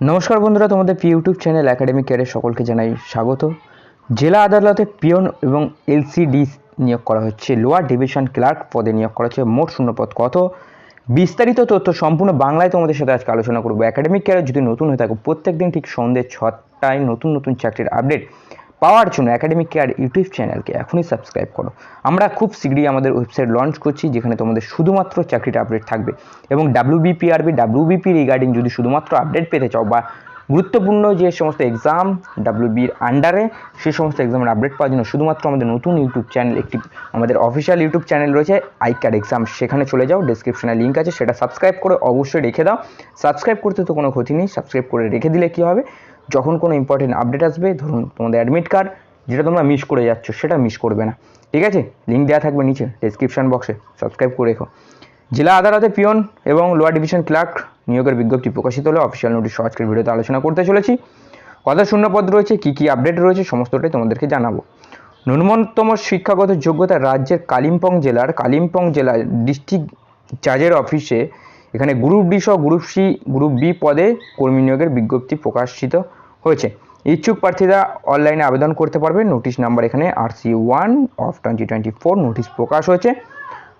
নমস্কার বন্ধুরা, তোমাদের ইউটিউব চ্যানেল একাডেমি কেয়ারে সকলকে জানাই স্বাগত। জেলা আদালতে পিয়ন এবং এলসিডি নিয়োগ করা হচ্ছে, লোয়ার ডিভিশন ক্লার্ক পদে নিয়োগ করা হচ্ছে, মোট শূন্যপদ কত? বিস্তারিত তথ্য সম্পূর্ণ বাংলায় তোমাদের সাথে আজকে আলোচনা করব। একাডেমিক কেয়ারে যদি নতুন হয়ে থাকো প্রত্যেক দিন ঠিক সন্ধ্যে ছটায় নতুন নতুন চাকরির আপডেট পাওয়ার জন্য একাডেমিক কেয়ার ইউটিউব চ্যানেলকে এখনই সাবস্ক্রাইব করো। আমরা খুব শীঘ্রই আমাদের ওয়েবসাইট লঞ্চ করছি, যেখানে তোমাদের শুধুমাত্র চাকরিটা আপডেট থাকবে। এবং ডাব্লিউবিপিআরবি ডাব্লিউবিপি রিগার্ডিং যদি শুধুমাত্র আপডেট পেতে চাও বা গুরুত্বপূর্ণ যে সমস্ত এক্সাম ডাব্লিউবির আন্ডারে সেই সমস্ত এক্সামের আপডেট পাওয়ার জন্য শুধুমাত্র আমাদের নতুন ইউটিউব চ্যানেল একটি আমাদের অফিসিয়াল ইউটিউব চ্যানেল রয়েছে আই কার্ড এক্সাম সেখানে চলে যাও ডিসক্রিপশনে লিঙ্ক আছে, সেটা সাবস্ক্রাইব করে অবশ্যই রেখে দাও। সাবস্ক্রাইব করতে তো কোনো ক্ষতি নেই সাবস্ক্রাইব করে রেখে দিলে কী হবে? যখন কোনো ইম্পর্টেন্ট আপডেট আসবে, ধরুন তোমাদের অ্যাডমিট কার্ড যেটা তোমরা মিস করে যাচ্ছ, সেটা মিস করবে না। ঠিক আছে? লিঙ্ক দেওয়া থাকবে নিচে ডিসক্রিপশন বক্সে সাবস্ক্রাইব করে রেখো। জেলা আদালতে পিয়ন এবং লোয়ার ডিভিশন ক্লার্ক নিয়োগের বিজ্ঞপ্তি প্রকাশিত হলে। অফিসিয়াল নোটিশ আজকের ভিডিওতে আলোচনা করতে চলেছি। কত শূন্যপদ রয়েছে, কী কী আপডেট রয়েছে সমস্তটাই তোমাদেরকে জানাব। ন্যূনতম শিক্ষাগত যোগ্যতা রাজ্যের কালিম্পং জেলার কালিম্পং জেলার ডিস্ট্রিক্ট জাজের অফিসে এখানে গ্রুপ ডি সহ গ্রুপ সি গ্রুপ বি পদে কর্মী নিয়োগের বিজ্ঞপ্তি প্রকাশিত হয়েছে। ইচ্ছুক প্রার্থীরা অনলাইনে আবেদন করতে পারবে। নোটিশ নাম্বার এখানে R C one of twenty twenty four notice প্রকাশ হয়েছে।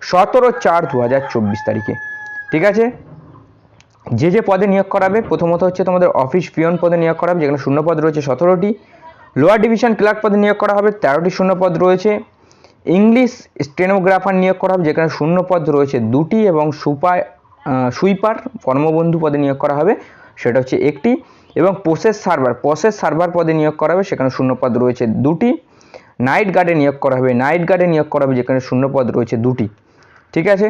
সতেরো চার দু হাজার চব্বিশ তারিখে। ঠিক আছে? যে যে পদে নিয়োগ করাবে, প্রথমত হচ্ছে তোমাদের অফিস পিয়ন পদে নিয়োগ করাবে যেখানে শূন্য পদ রয়েছে সতেরোটি। লোয়ার ডিভিশন ক্লার্ক পদে নিয়োগ করা হবে, তেরোটি শূন্য পদ রয়েছে। ইংলিশ স্টেনোগ্রাফার নিয়োগ করা হবে, যেখানে শূন্য পদ রয়েছে দুটি এবং সুপার সুইপার কর্মবন্ধু পদে নিয়োগ করা হবে, সেটা হচ্ছে একটি। এবং প্রসেস সার্ভার প্রসেস সার্ভার পদে নিয়োগ করা হবে, সেখানে শূন্য পদ রয়েছে দুটি। নাইট গার্ডে নিয়োগ করা হবে নাইট গার্ডে নিয়োগ করা হবে, যেখানে শূন্য পদ রয়েছে দুটি। ঠিক আছে?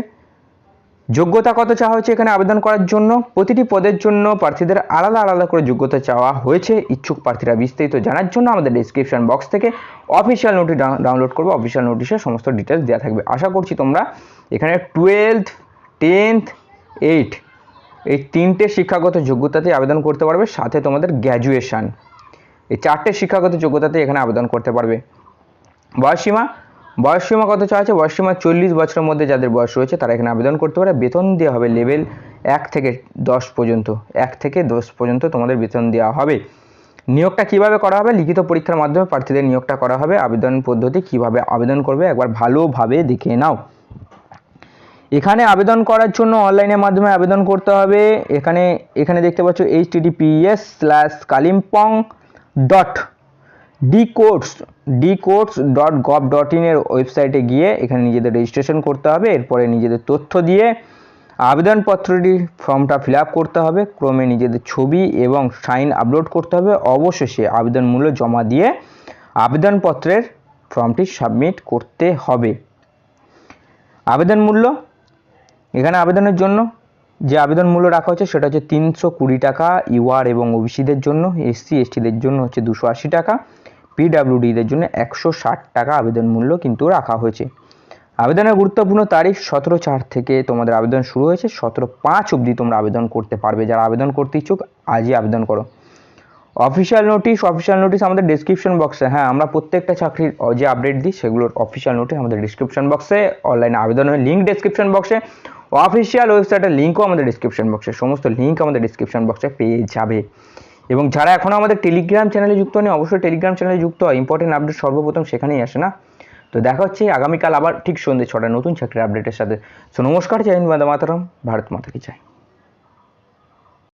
যোগ্যতা কত চাওয়া হয়েছে এখানে আবেদন করার জন্য? প্রতিটি পদের জন্য প্রার্থীদের আলাদা আলাদা করে যোগ্যতা চাওয়া হয়েছে। ইচ্ছুক প্রার্থীরা বিস্তারিত জানার জন্য আমাদের ডিসক্রিপশন বক্স থেকে অফিসিয়াল নোটিশ ডাউনলোড করবে। অফিসিয়াল নোটিশে সমস্ত ডিটেলস দেওয়া থাকবে। আশা করছি তোমরা এখানে টুয়েলথ টেন্থ এইট এই তিনটে শিক্ষাগত যোগ্যতাতে আবেদন করতে পারবে। সাথে তোমাদের গ্র্যাজুয়েশান এই চারটে শিক্ষাগত যোগ্যতাতে এখানে আবেদন করতে পারবে। বয়সসীমা বয়সসীমা কত আছে বয়সসীমা চল্লিশ বছরের মধ্যে যাদের বয়স রয়েছে, তারা এখানে আবেদন করতে পারে। বেতন দেওয়া হবে লেভেল এক থেকে দশ পর্যন্ত। এক থেকে দশ পর্যন্ত তোমাদের বেতন দেওয়া হবে। নিয়োগটা কীভাবে করা হবে? লিখিত পরীক্ষার মাধ্যমে প্রার্থীদের নিয়োগটা করা হবে। আবেদন পদ্ধতি কীভাবে আবেদন করবে? একবার ভালোভাবে দেখে নাও। এখানে আবেদন করার জন্য অনলাইনের মাধ্যমে আবেদন করতে হবে। এখানে এখানে দেখতে পাচ্ছ H TTPS slash Kalimpong dot D courts D courts dot gov dot ইনের ওয়েবসাইটে গিয়ে এখানে নিজেদের রেজিস্ট্রেশন করতে হবে। এরপরে নিজেদের তথ্য দিয়ে আবেদনপত্রটি ফর্মটা ফিল করতে হবে। ক্রমে নিজেদের ছবি এবং সাইন আপলোড করতে হবে। অবশেষে আবেদন মূল্য জমা দিয়ে আবেদনপত্রের ফর্মটি সাবমিট করতে হবে। আবেদন মূল্য এখানে আবেদনের জন্য যে আবেদন মূল্য রাখা হচ্ছে সেটা হচ্ছে তিনশো কুড়ি টাকা ইউআর এবং ওবিসিদের জন্য, এসসি, এসটিদের জন্য হচ্ছে দুশো আশি টাকা। পিডাব্লিউডিদের জন্য একশো ষাট টাকা আবেদন মূল্য কিন্তু রাখা হয়েছে। আবেদনের গুরুত্বপূর্ণ তারিখ সতেরো চার থেকে তোমাদের আবেদন শুরু হয়েছে। সতেরো পাঁচ অবধি তোমরা আবেদন করতে পারবে। যারা আবেদন করতে ইচ্ছুক, আজই আবেদন করো। অফিসিয়াল নোটিশ অফিসিয়াল নোটিশ আমাদের ডিসক্রিপশন বক্সে হ্যাঁ আমরা প্রত্যেকটা চাকরির যে আপডেট দিই, সেগুলোর অফিসিয়াল নোটিশ আমাদের ডিসক্রিপশন বক্সে অনলাইনে আবেদনের লিঙ্ক ডিসক্রিপশন বক্সে অফিসিয়াল ওয়েবসাইটের লিঙ্কও আমাদের ডিসক্রিপশন বক্সে সমস্ত লিঙ্ক আমাদের ডিসক্রিপশন বক্সে পেয়ে যাবে। এবং যারা এখনও আমাদের টেলিগ্রাম চ্যানেলে যুক্ত নেই অবশ্যই টেলিগ্রাম চ্যানেলে যুক্ত হয়। ইম্পর্টেন্ট আপডেট সর্বপ্রথম সেখানেই আসে না। তো দেখা হচ্ছে আগামীকাল আবার ঠিক সন্ধ্যে ছটা নতুন চাকরির আপডেটের সাথে। সো নমস্কার, জয় হিন্দ মাতারাম। ভারত মাতা কি চাই